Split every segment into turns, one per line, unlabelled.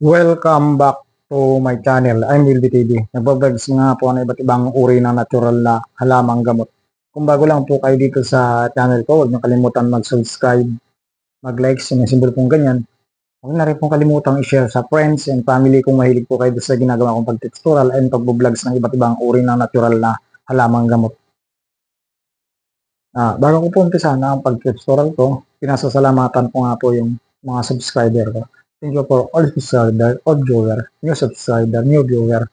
Welcome back to my channel. I'm Will TV. Nagbabags nga po ng iba't ibang uri ng natural na halamang gamot. Kung bago lang po kayo dito sa channel ko, huwag niyo kalimutan mag-subscribe, mag-like, yung simbol pong ganyan. Huwag na rin pong kalimutan i-share sa friends and family kung mahilig po kayo sa ginagawa kong pag-textural and pag-vlogs ng iba't ibang uri ng natural na halamang gamot. Ah, bago ko po umpisa na ang pag-textural ko, pinasasalamatan ko nga po yung mga subscriber ko. Thank you for all subscriber, old viewer, new subscriber, new viewer.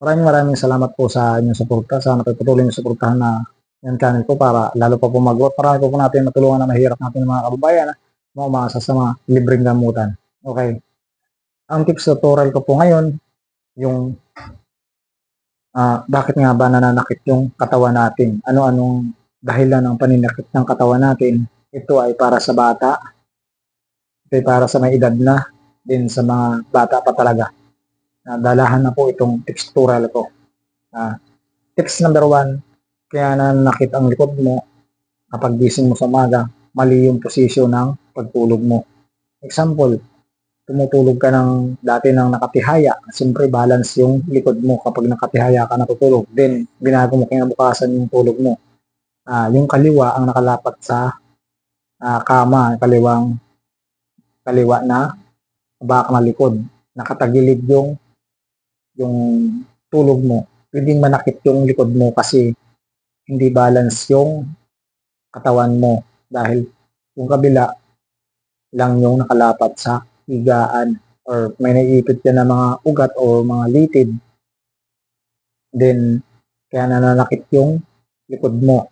Maraming maraming salamat po sa inyong suporta. Sana po patuloy niyo suportahan na yung channel ko para lalo pa po mag-growth. Marami po po natin matulungan na mahirap natin mga kababayan na mga umasa sa mga libreng gamutan. Okay. Ang tips tutorial ko po ngayon, yung ah, bakit nga ba nananakit yung katawan natin? Ano-anong dahilan ng paninakit ng katawan natin? Ito ay para sa bata, ito ay para sa may edad na, din sa mga bata pa talaga. Uh, dalahan na po itong textural ko. Uh, tips number one, kaya nanakit ang likod mo kapag gising mo sa umaga, mali yung posisyon ng pagtulog mo. Example, tumutulog ka ng dati ng nakatihaya, siyempre balance yung likod mo kapag nakatihaya ka natutulog. Then, binago mo kinabukasan yung tulog mo. Uh, yung kaliwa ang nakalapat sa uh, kama, kaliwang kaliwa na baka malikod. Nakatagilid yung yung tulog mo. Pwedeng manakit yung likod mo kasi hindi balance yung katawan mo dahil yung kabila lang yung nakalapat sa higaan or may naiipit ka na mga ugat o mga litid then kaya nananakit yung likod mo.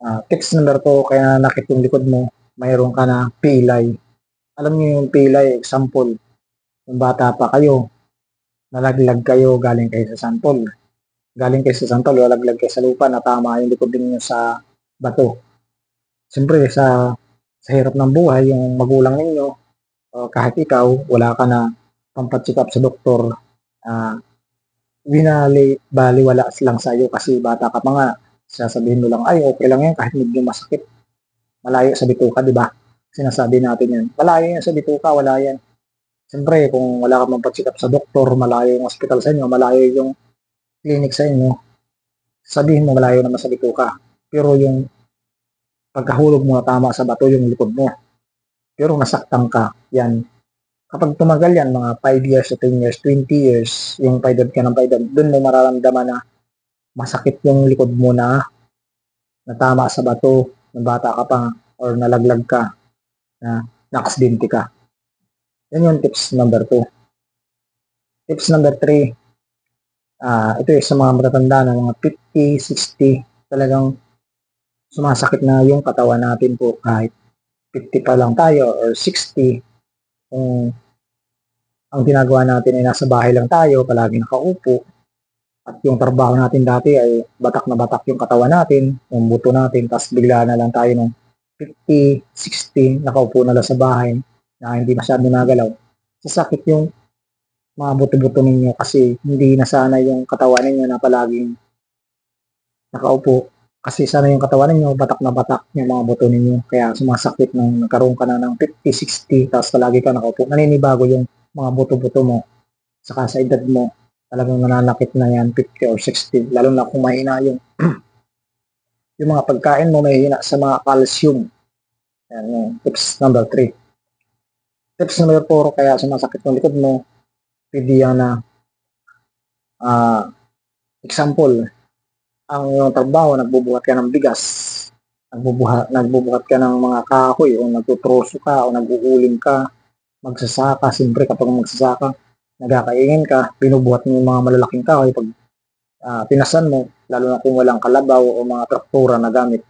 Uh, tips number 2, kaya nananakit yung likod mo, mayroon ka na pilay alam niyo yung pilay, example, yung bata pa kayo, nalaglag kayo, galing kayo sa santol. Galing kayo sa santol, lalaglag kayo sa lupa, natama yung likod ninyo sa bato. Siyempre, sa, sa hirap ng buhay, yung magulang ninyo, uh, kahit ikaw, wala ka na pampatsikap sa doktor, uh, binali, bali wala lang sa iyo kasi bata ka pa nga, sasabihin mo lang, ay, okay lang yan, kahit medyo masakit, malayo sa bituka, di ba? Sinasabi natin yan. Malayo yan sa bituka, wala yan. Siyempre, kung wala ka magpa-check up sa doktor, malayo yung hospital sa inyo, malayo yung clinic sa inyo, sabihin mo malayo naman sa bituka. Pero yung pagkahulog mo na tama sa bato yung likod mo. Pero nasaktan ka, yan. Kapag tumagal yan, mga 5 years, 10 years, 20 years, yung paidad ka ng paidad, dun mo mararamdaman na masakit yung likod mo na natama sa bato, ng bata ka pa, or nalaglag ka na nakasdente ka. Yan yung tips number 2. Tips number 3, uh, ah, ito yung sa mga matatanda na mga 50, 60, talagang sumasakit na yung katawan natin po kahit 50 pa lang tayo or 60 kung ang ginagawa natin ay nasa bahay lang tayo, palagi nakaupo, at yung trabaho natin dati ay batak na batak yung katawan natin, yung buto natin, tapos bigla na lang tayo ng 50, 60, nakaupo na lang sa bahay na hindi masyado nagalaw. Sasakit yung mga buto-buto ninyo kasi hindi nasana yung katawan ninyo na palaging nakaupo. Kasi sana yung katawan ninyo, batak na batak yung mga buto ninyo. Kaya sumasakit nung nagkaroon ka na ng 50, 60, tapos palagi ka nakaupo. Naninibago yung mga buto-buto mo. Saka sa edad mo, talagang nananakit na yan, 50 or 60. Lalo na kung mahina yung yung mga pagkain mo may hina sa mga calcium. Yan yung tips number 3. Tips number 4, kaya sumasakit yung likod mo, pwede yan na uh, example, ang yung trabaho, nagbubuhat ka ng bigas, nagbubuhat, nagbubuhat ka ng mga kahoy, o nagtutroso ka, o naguuling ka, magsasaka, siyempre kapag magsasaka, nagkakaingin ka, binubuhat mo yung mga malalaking kahoy, pag uh, pinasan mo, lalo na kung walang kalabaw o mga traktura na gamit,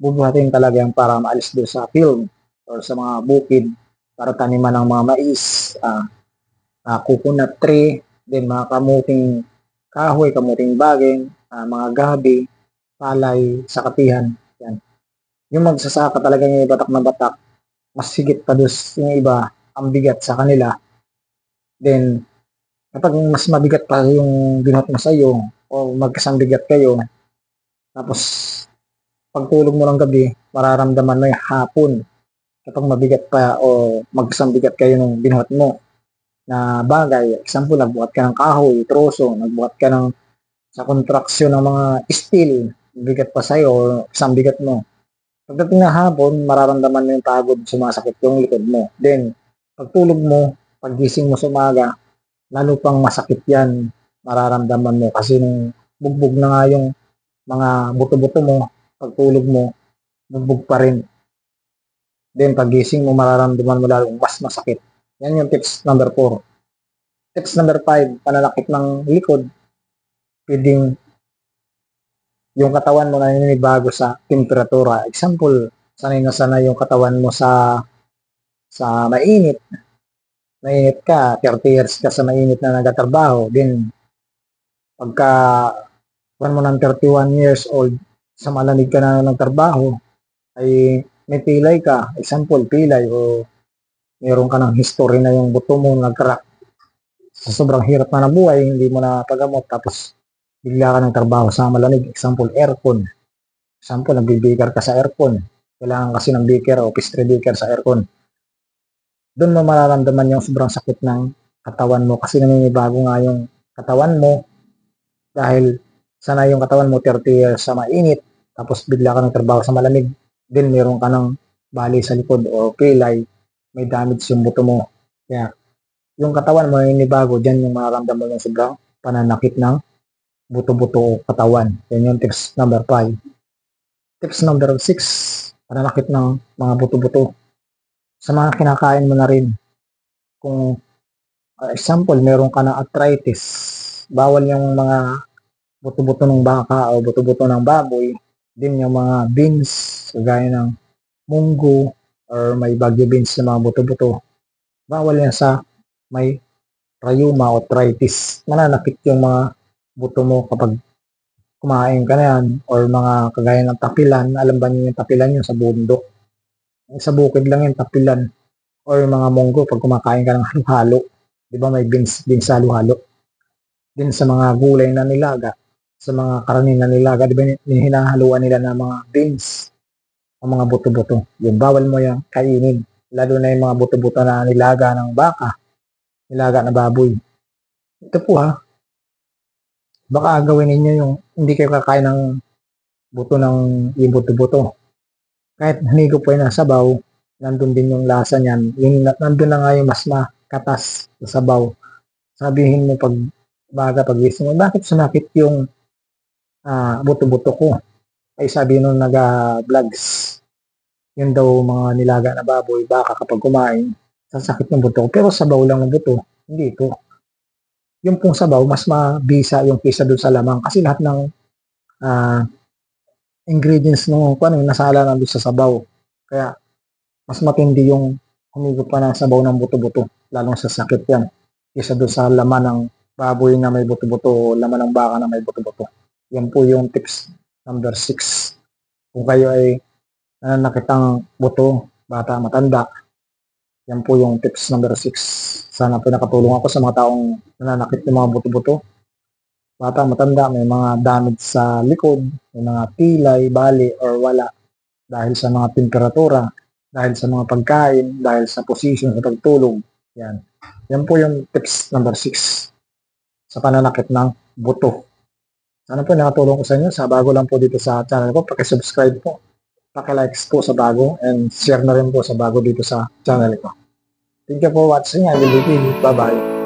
bubuhatin talaga yung para maalis doon sa field or sa mga bukid para taniman ng mga mais, uh, uh, coconut tree, then mga kamuting kahoy, kamuting baging, uh, mga gabi, palay, sakatihan. Yan. Yung magsasaka talaga yung batak na batak, mas sigit pa doon yung iba, ang bigat sa kanila. Then, kapag mas mabigat pa yung binuhat mo sa iyo, o magkasang bigat kayo, tapos pagtulog mo ng gabi, mararamdaman mo yung hapon kapag mabigat pa o magkasang bigat kayo nung binuhat mo. na bagay. Example, nagbuhat ka ng kahoy, troso, nagbuhat ka ng sa kontraksyon ng mga steel, bigat pa sa'yo, o isang bigat mo. Pagdating na hapon, mararamdaman mo yung pagod, sumasakit yung likod mo. Then, pagtulog mo, paggising mo sa umaga, lalo pang masakit yan, mararamdaman mo. Kasi nung bugbog na nga yung mga buto-buto mo, pagtulog mo, bugbog pa rin. Then, paggising mo, mararamdaman mo lalong mas masakit. Yan yung tips number 4. Tips number 5, pananakit ng likod. Pwedeng yung katawan mo na bago sa temperatura. Example, sanay na sanay yung katawan mo sa sa mainit. Mainit ka, 30 years ka sa mainit na nagatrabaho. Then, pagka kuwan mo ng 31 years old, sa malamig ka na nagtrabaho, ay may pilay ka. Example, pilay o meron ka ng history na yung buto mo nag-crack. Sa sobrang hirap na ng buhay, hindi mo na pagamot. Tapos, bigla ka ng trabaho sa malamig. Example, aircon. Example, nagbibiker ka sa aircon. Kailangan kasi ng beaker o pistry beaker sa aircon. Doon mo mararamdaman yung sobrang sakit ng katawan mo kasi naninibago nga yung katawan mo dahil sana yung katawan mo 30 years sa mainit tapos bigla ka ng trabaho sa malamig then meron ka ng bali sa likod o pilay may damage yung buto mo kaya yung katawan mo naninibago dyan yung mararamdaman mo yung sobrang pananakit ng buto-buto o katawan. Yan yung tips number 5. Tips number 6, pananakit ng mga buto-buto. Sa mga kinakain mo na rin. Kung uh, example, meron ka ng arthritis, bawal yung mga buto-buto ng baka o buto-buto ng baboy, din yung mga beans, kagaya ng munggo, or may bagyo beans na mga buto-buto. Bawal yan sa may rheuma o arthritis. Mananakit yung mga buto mo kapag kumain ka na yan or mga kagaya ng tapilan, alam ba niyo yung tapilan yun sa bundok? Sa bukid lang yung tapilan or mga munggo pag kumakain ka ng halo-halo. Di ba may beans, beans halo-halo? Din sa mga gulay na nilaga, sa mga karani na nilaga, di ba hinahaluan nila ng mga beans ang mga buto-buto. Yung bawal mo yung kainin. Lalo na yung mga buto-buto na nilaga ng baka, nilaga na baboy. Ito po ha, baka gawin ninyo yung hindi kayo kakain ng buto ng yung buto-buto. Kahit hinigo po yung sabaw, nandun din yung lasa niyan. Yung, nandun na nga yung mas makatas sa sabaw. Sabihin mo pag baga pag mo, bakit sumakit yung uh, buto-buto ko? Ay sabi nung naga-vlogs, yun daw mga nilaga na baboy, baka kapag kumain, sasakit ng buto ko. Pero sabaw lang ng buto, hindi ito yung pong sabaw, mas mabisa yung kisa doon sa lamang. Kasi lahat ng uh, ingredients ng kung ano, nasala na doon sa sabaw. Kaya, mas matindi yung humigop pa ng sabaw ng buto-buto. Lalong sa sakit yan. Kisa doon sa laman ng baboy na may buto-buto, laman ng baka na may buto-buto. Yan po yung tips number 6. Kung kayo ay nananakit ang buto, bata, matanda, yan po yung tips number 6. Sana po nakatulong ako sa mga taong nananakit ng mga buto-buto. Bata, matanda, may mga damage sa likod, may mga pilay, bali, or wala. Dahil sa mga temperatura, dahil sa mga pagkain, dahil sa position sa pagtulog. Yan. Yan po yung tips number 6 sa pananakit ng buto. Sana po nakatulong ko sa inyo. Sa bago lang po dito sa channel ko, pakisubscribe po. Pakilikes po sa bago and share na rin po sa bago dito sa channel ko. Thank you for watching. I will you. Bye-bye.